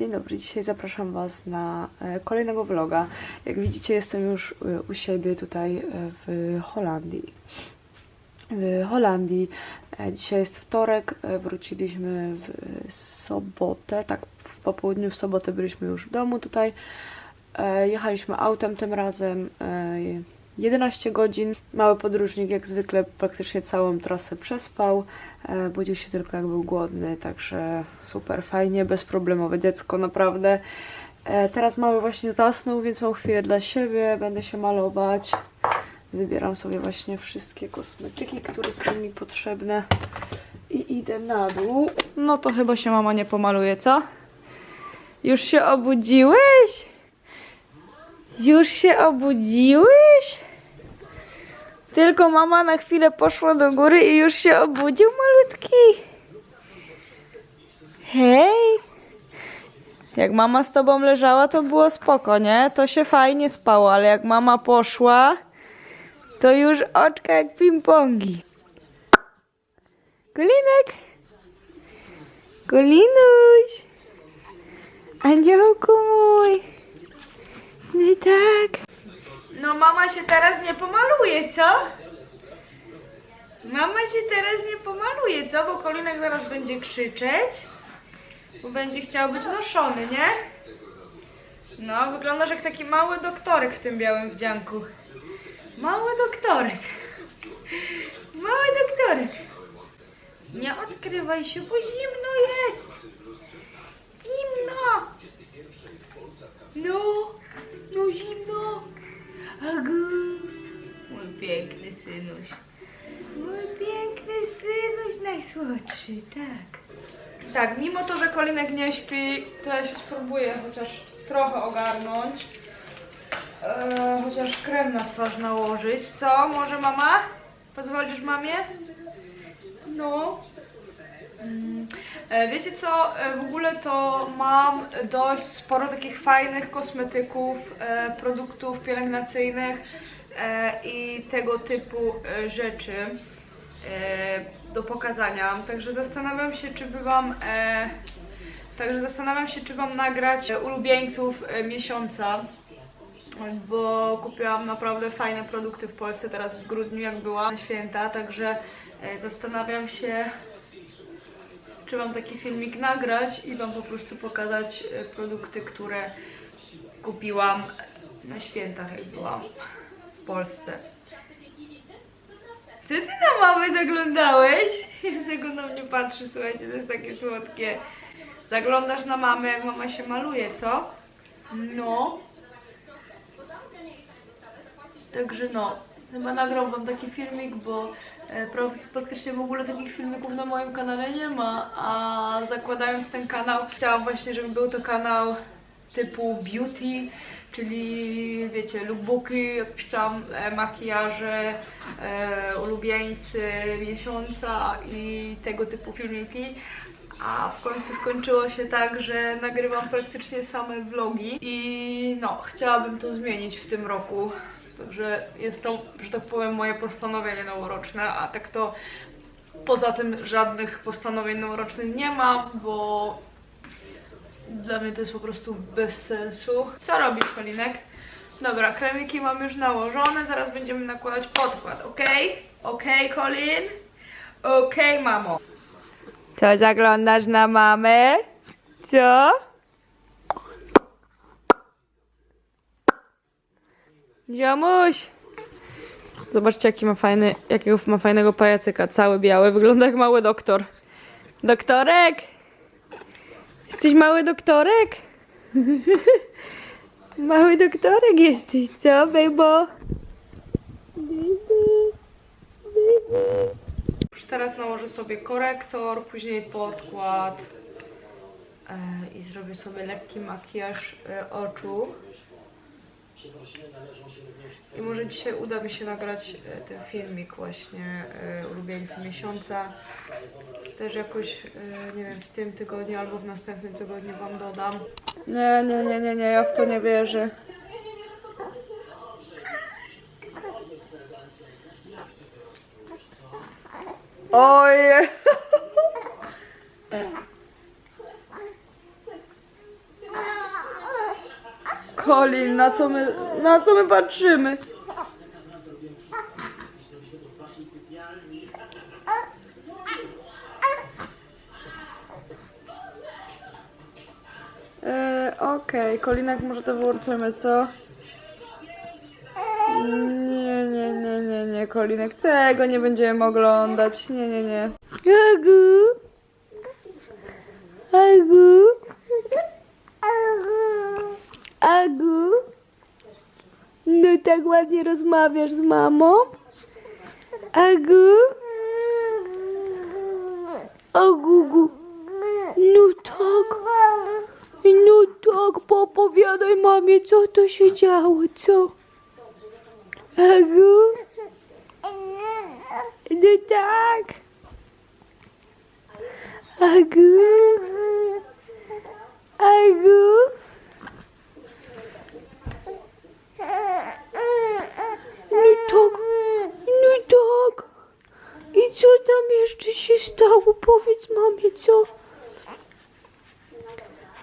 Dzień dobry, dzisiaj zapraszam Was na e, kolejnego vloga. Jak widzicie, jestem już e, u siebie tutaj e, w Holandii. W Holandii. Dzisiaj jest wtorek, wróciliśmy w sobotę, tak w popołudniu w sobotę byliśmy już w domu tutaj. Jechaliśmy autem tym razem. E, 11 godzin. Mały podróżnik jak zwykle praktycznie całą trasę przespał. E, Budził się tylko jak był głodny, także super fajnie, bezproblemowe dziecko naprawdę. E, Teraz mały właśnie zasnął, więc mam chwilę dla siebie, będę się malować. Zbieram sobie właśnie wszystkie kosmetyki, które są mi potrzebne i idę na dół. No to chyba się mama nie pomaluje, co? Już się obudziłeś? Już się obudziłeś? Tylko mama na chwilę poszła do góry i już się obudził malutki. Hej! Jak mama z tobą leżała, to było spoko, nie? To się fajnie spało, ale jak mama poszła, to już oczka jak ping-pongi. Kulinek! Kolinuś! Aniołku mój! No tak. No mama się teraz nie pomaluje, co? Mama się teraz nie pomaluje, co? Bo Kolinek zaraz będzie krzyczeć. Bo będzie chciał być noszony, nie? No, wyglądasz jak taki mały doktorek w tym białym wdzianku. Mały doktorek. Mały doktorek. Nie odkrywaj się, bo zimno jest. Zimno. No, no zimno. Agu. Mój piękny synuś. Mój piękny synuś, najsłodszy, tak. Tak, mimo to, że Kolinek nie śpi, to ja się spróbuję chociaż trochę ogarnąć. E, chociaż krem na twarz nałożyć. Co? Może mama? Pozwolisz mamie? No. Mm, Wiecie co, E, w ogóle to mam dość sporo takich fajnych kosmetyków, e, produktów pielęgnacyjnych e, i tego typu e, rzeczy e, do pokazania. Także zastanawiam się, czy by wam e, Także zastanawiam się, czy wam nagrać e, ulubieńców e, miesiąca, bo kupiłam naprawdę fajne produkty w Polsce teraz w grudniu, jak była święta, także e, zastanawiam się, czy wam taki filmik nagrać i wam po prostu pokazać e, produkty, które kupiłam na świętach, jak byłam w Polsce. Co ty na mamę zaglądałeś? On na mnie patrzy, słuchajcie, to jest takie słodkie. Zaglądasz na mamę, jak mama się maluje, co? No. Także no, chyba nagram wam taki filmik, bo e, pra- praktycznie w ogóle takich filmików na moim kanale nie ma, a zakładając ten kanał, chciałam właśnie, żeby był to kanał typu beauty, czyli wiecie, lookbooki, jakieś tam e, makijaże, e, ulubieńcy miesiąca i tego typu filmiki. A w końcu skończyło się tak, że nagrywam praktycznie same vlogi i no, chciałabym to zmienić w tym roku. Także jest to, że tak powiem, moje postanowienie noworoczne, a tak to poza tym żadnych postanowień noworocznych nie mam, bo dla mnie to jest po prostu bez sensu. Co robisz, Kolinek? Dobra, kremiki mam już nałożone, zaraz będziemy nakładać podkład, ok? Ok, Colin? Ok, mamo. Co, zaglądasz na mamę? Co? Ziomuś! Zobaczcie, jaki ma fajny, jakiego ma fajnego pajacyka. Cały biały. Wygląda jak mały doktor. Doktorek! Jesteś mały doktorek? mały doktorek jesteś, co, baby? Teraz nałożę sobie korektor, później podkład e, i zrobię sobie lekki makijaż e, oczu. I może dzisiaj uda mi się nagrać e, ten filmik właśnie ulubieńcy miesiąca. Też jakoś, nie wiem, w tym tygodniu albo w następnym tygodniu Wam dodam. Nie, nie, nie, nie, nie, ja w to nie wierzę. Oj! Colin, na co my, na co my patrzymy? E, Okej, Kolinek może to wyłączymy, co? Nie, nie, nie, nie, nie, Kolinek, tego nie będziemy oglądać. Nie, nie, nie. Agu! Agu! Agu! No tak ładnie rozmawiasz z mamą? Agu? Agugu! No tak. No tak, popowiadaj mamie, co to się działo, co? Agu? No tak. Agu? Agu? No tak, no tak. I co tam jeszcze się stało? Powiedz mamie, co?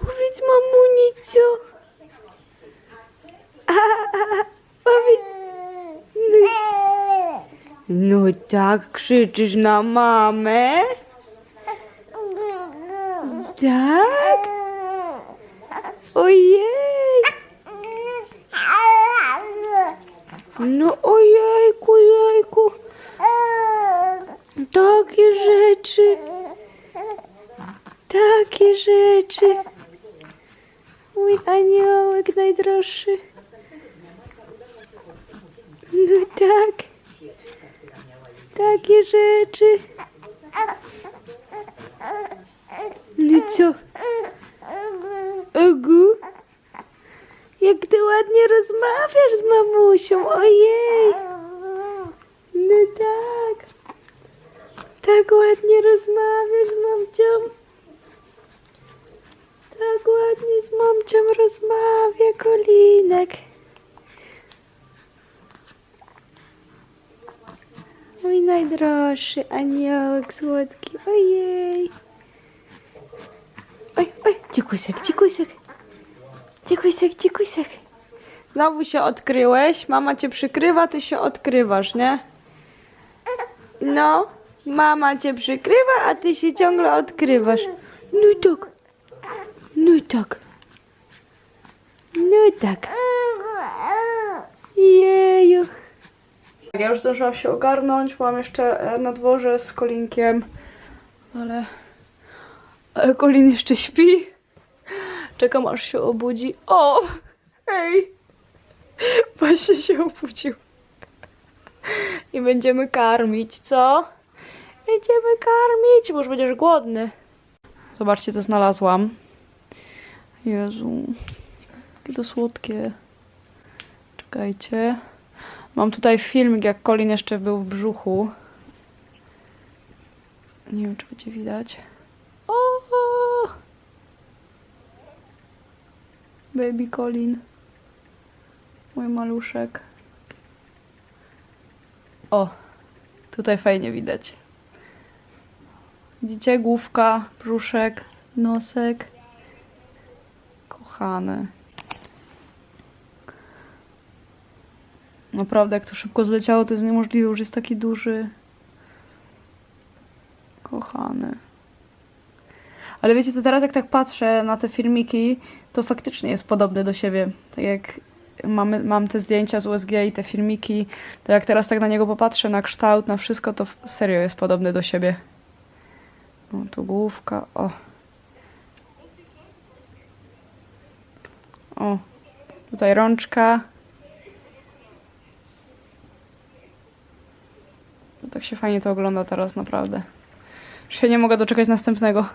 Powiedz mamuni, co? A, a, a, powiedz. No, no tak, krzyczysz na mamę? Tak? Ojej! No ojejku, jejku. Takie rzeczy. Takie rzeczy. Mój aniołek najdroższy. No tak. Takie rzeczy. No co? Ogu? Jak ty ładnie rozmawiasz z mamusią, ojej. No tak. Tak ładnie rozmawiasz z mamcią. Tak ładnie z mamcią rozmawia Kolinek. Mój najdroższy aniołek słodki. Ojej. Oj, oj, dzikusek, dzikusek. Dzikusek, dzikusek. Znowu się odkryłeś. Mama cię przykrywa, ty się odkrywasz, nie? No, mama cię przykrywa, a ty się ciągle odkrywasz. No tak. No tak. No tak. Jeju. Ja już zdążyłam się ogarnąć, byłam jeszcze e, na dworze z Kolinkiem, ale, ale Kolin jeszcze śpi. Czekam aż się obudzi. O! Hej! Właśnie się obudził. I będziemy karmić, co? Będziemy karmić, bo już będziesz głodny. Zobaczcie, co znalazłam. Jezu, jakie to słodkie. Czekajcie. Mam tutaj filmik, jak Colin jeszcze był w brzuchu. Nie wiem, czy będzie widać. O! Baby Colin. Mój maluszek. O! Tutaj fajnie widać. Widzicie? Główka, brzuszek, nosek. Kochany. Naprawdę, jak to szybko zleciało, to jest niemożliwe. Już jest taki duży. Kochany. Ale wiecie co, teraz jak tak patrzę na te filmiki, to faktycznie jest podobny do siebie. Tak jak mamy, mam te zdjęcia z USG i te filmiki, to jak teraz tak na niego popatrzę, na kształt, na wszystko, to serio jest podobny do siebie. O, tu główka, o. O, tutaj rączka. No tak się fajnie to ogląda teraz, naprawdę. Już się nie mogę doczekać następnego.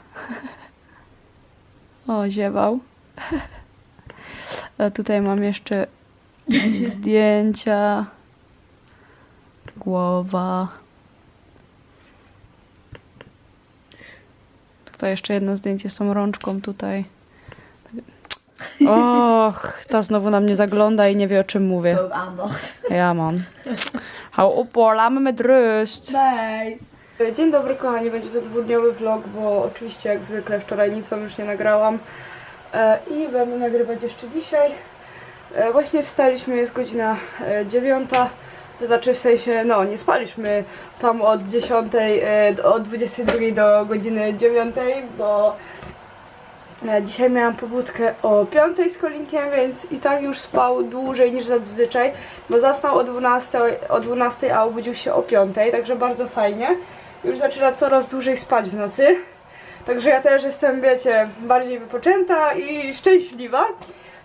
O, ziewał. A tutaj mam jeszcze zdjęcia. Głowa. Tutaj jeszcze jedno zdjęcie z tą rączką tutaj. Och, ta znowu na mnie zagląda i nie wie o czym mówię. Ja man. Hou op hoor, laat. Dzień dobry kochani, będzie to dwudniowy vlog, bo oczywiście jak zwykle wczoraj nic wam już nie nagrałam e, i będę nagrywać jeszcze dzisiaj. E, Właśnie wstaliśmy, jest godzina e, dziewiąta, to znaczy w sensie, no nie spaliśmy tam od 10, do- od 22 do godziny 9, bo dzisiaj miałam pobudkę o 5 z Kolinkiem, więc i tak już spał dłużej niż zazwyczaj, bo zasnął o 12, o 12 a obudził się o 5, także bardzo fajnie. Już zaczyna coraz dłużej spać w nocy. Także ja też jestem, wiecie, bardziej wypoczęta i szczęśliwa.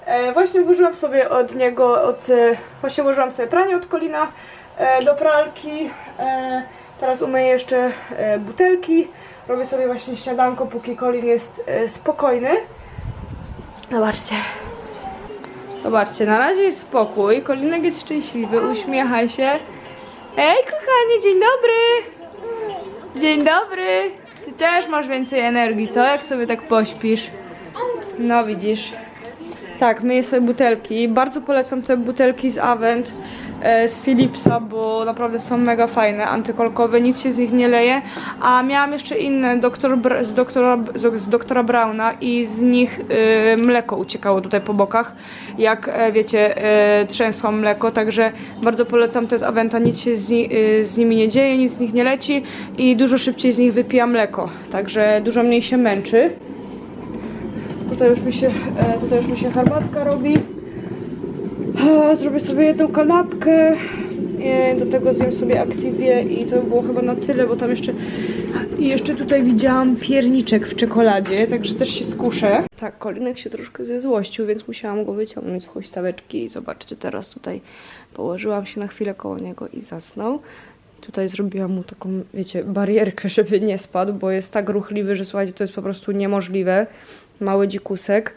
E, właśnie włożyłam sobie od niego, od, e, właśnie włożyłam sobie pranie od Kolina e, do pralki. E, teraz umyję jeszcze e, butelki. Robię sobie właśnie śniadanko, póki Kolin jest e, spokojny. Zobaczcie. Zobaczcie, na razie jest spokój. Kolinek jest szczęśliwy, uśmiecha się. Hej, kochanie, dzień dobry! Dzień dobry! Ty też masz więcej energii, co? Jak sobie tak pośpisz? No widzisz. Tak, myję sobie butelki. Bardzo polecam te butelki z Avent, e, z Philipsa, bo naprawdę są mega fajne, antykolkowe, nic się z nich nie leje. A miałam jeszcze inne doktor, z, doktora, z, doktora Brauna i z nich e, mleko uciekało tutaj po bokach, jak e, wiecie, e, trzęsłam mleko, także bardzo polecam te z Aventa, nic się z, z nimi nie dzieje, nic z nich nie leci i dużo szybciej z nich wypija mleko, także dużo mniej się męczy. Tutaj już mi się, e, tutaj już mi się herbatka robi. Zrobię sobie jedną kanapkę. e, Do tego zjem sobie aktywię i to by było chyba na tyle, bo tam jeszcze i jeszcze tutaj widziałam pierniczek w czekoladzie, także też się skuszę. Tak, Kolinek się troszkę zezłościł, więc musiałam go wyciągnąć z huśtaweczki zobaczcie, teraz tutaj położyłam się na chwilę koło niego i zasnął. Tutaj zrobiłam mu taką, wiecie, barierkę, żeby nie spadł, bo jest tak ruchliwy, że słuchajcie, to jest po prostu niemożliwe. Mały dzikusek.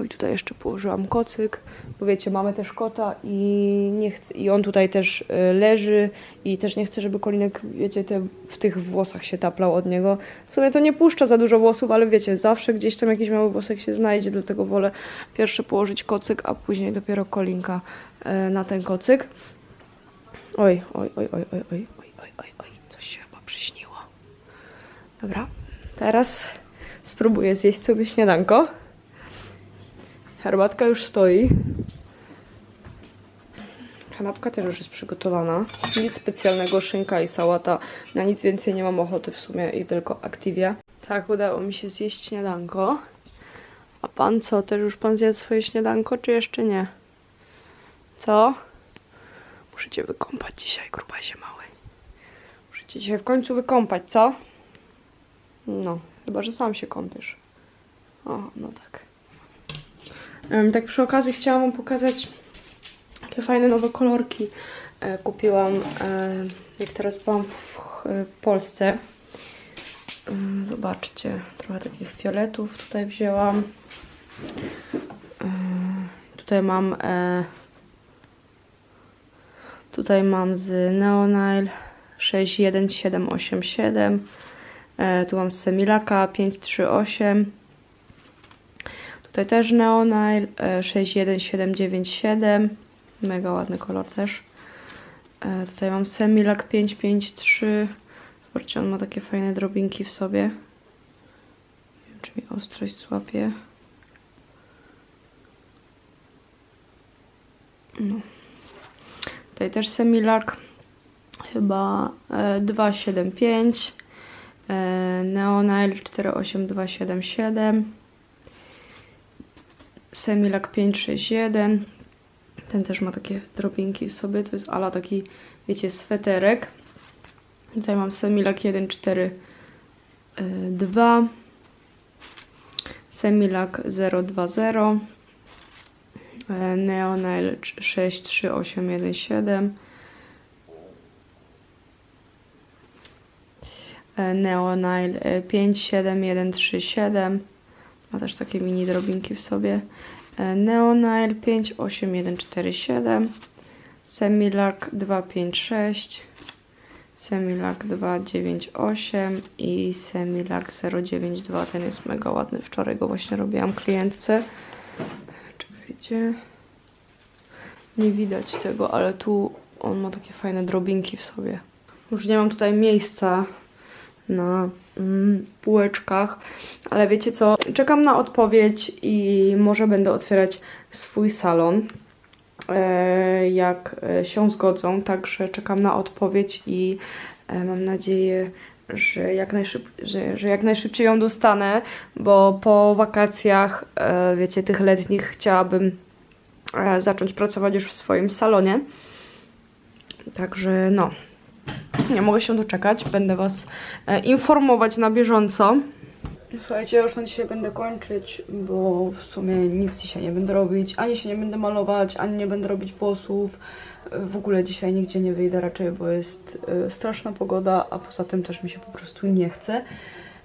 Oj, tutaj jeszcze położyłam kocyk, bo wiecie, mamy też kota i nie chce, i on tutaj też y, leży i też nie chce, żeby Kolinek, wiecie, te, w tych włosach się taplał od niego. W sumie to nie puszcza za dużo włosów, ale wiecie, zawsze gdzieś tam jakiś mały włosek się znajdzie, dlatego wolę pierwsze położyć kocyk, a później dopiero Kolinka y, na ten kocyk. Oj, oj, oj, oj, oj, oj, oj, oj, oj, coś się chyba przyśniło. Dobra, teraz spróbuję zjeść sobie śniadanko. Herbatka już stoi. Kanapka też już jest przygotowana. Nic specjalnego, szynka i sałata. Na nic więcej nie mam ochoty w sumie i tylko Activia. Tak, udało mi się zjeść śniadanko. A pan co? Też już pan zjadł swoje śniadanko, czy jeszcze nie? Co? Muszę cię wykąpać dzisiaj, grubasie mały. Muszę cię dzisiaj w końcu wykąpać, co? No, chyba, że sam się kąpiesz. O, no tak. Em, tak przy okazji chciałam wam pokazać, jakie fajne nowe kolorki e, kupiłam, e, jak teraz byłam w, w Polsce. Em, Zobaczcie, trochę takich fioletów tutaj wzięłam. E, Tutaj mam e, Tutaj mam z Neonile 61787. E, tu mam z Semilaka 538. Tutaj też Neonile e, 61797. Mega ładny kolor też. E, tutaj mam Semilak 553. Zobaczcie, on ma takie fajne drobinki w sobie. Nie wiem, czy mi ostrość złapie. No. Tutaj też Semilak, chyba e, 275, e, Neonile 48277, Semilak 561. Ten też ma takie drobinki w sobie, to jest ala taki, wiecie, sweterek. Tutaj mam Semilak 142, Semilak 020. E, Neonile 63817 E, Neonile e, 57137 ma też takie mini drobinki w sobie. E, Neonile 58147 Semilak 256 Semilak 298 i Semilak 092 ten jest mega ładny, wczoraj go właśnie robiłam klientce. Czekajcie. Nie widać tego, ale tu on ma takie fajne drobinki w sobie. Już nie mam tutaj miejsca na mm, półeczkach, ale wiecie co? Czekam na odpowiedź i może będę otwierać swój salon. e, jak e, się zgodzą, także czekam na odpowiedź i e, mam nadzieję, że jak, najszyb, że, że jak najszybciej ją dostanę, bo po wakacjach, wiecie, tych letnich chciałabym zacząć pracować już w swoim salonie. Także no, nie mogę się doczekać. Będę Was e, informować na bieżąco. Słuchajcie, ja już na dzisiaj będę kończyć, bo w sumie nic dzisiaj nie będę robić. Ani się nie będę malować, ani nie będę robić włosów. W ogóle dzisiaj nigdzie nie wyjdę raczej, bo jest e, straszna pogoda, a poza tym też mi się po prostu nie chce.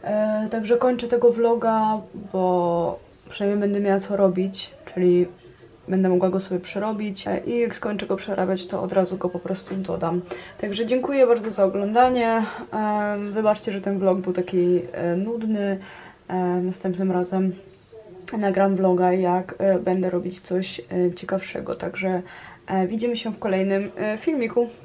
E, Także kończę tego vloga, bo przynajmniej będę miała co robić, czyli będę mogła go sobie przerobić e, i jak skończę go przerabiać, to od razu go po prostu dodam. Także dziękuję bardzo za oglądanie. Wybaczcie, że ten vlog był taki e, nudny. Następnym razem nagram vloga, jak e, będę robić coś ciekawszego. Także widzimy się w kolejnym filmiku.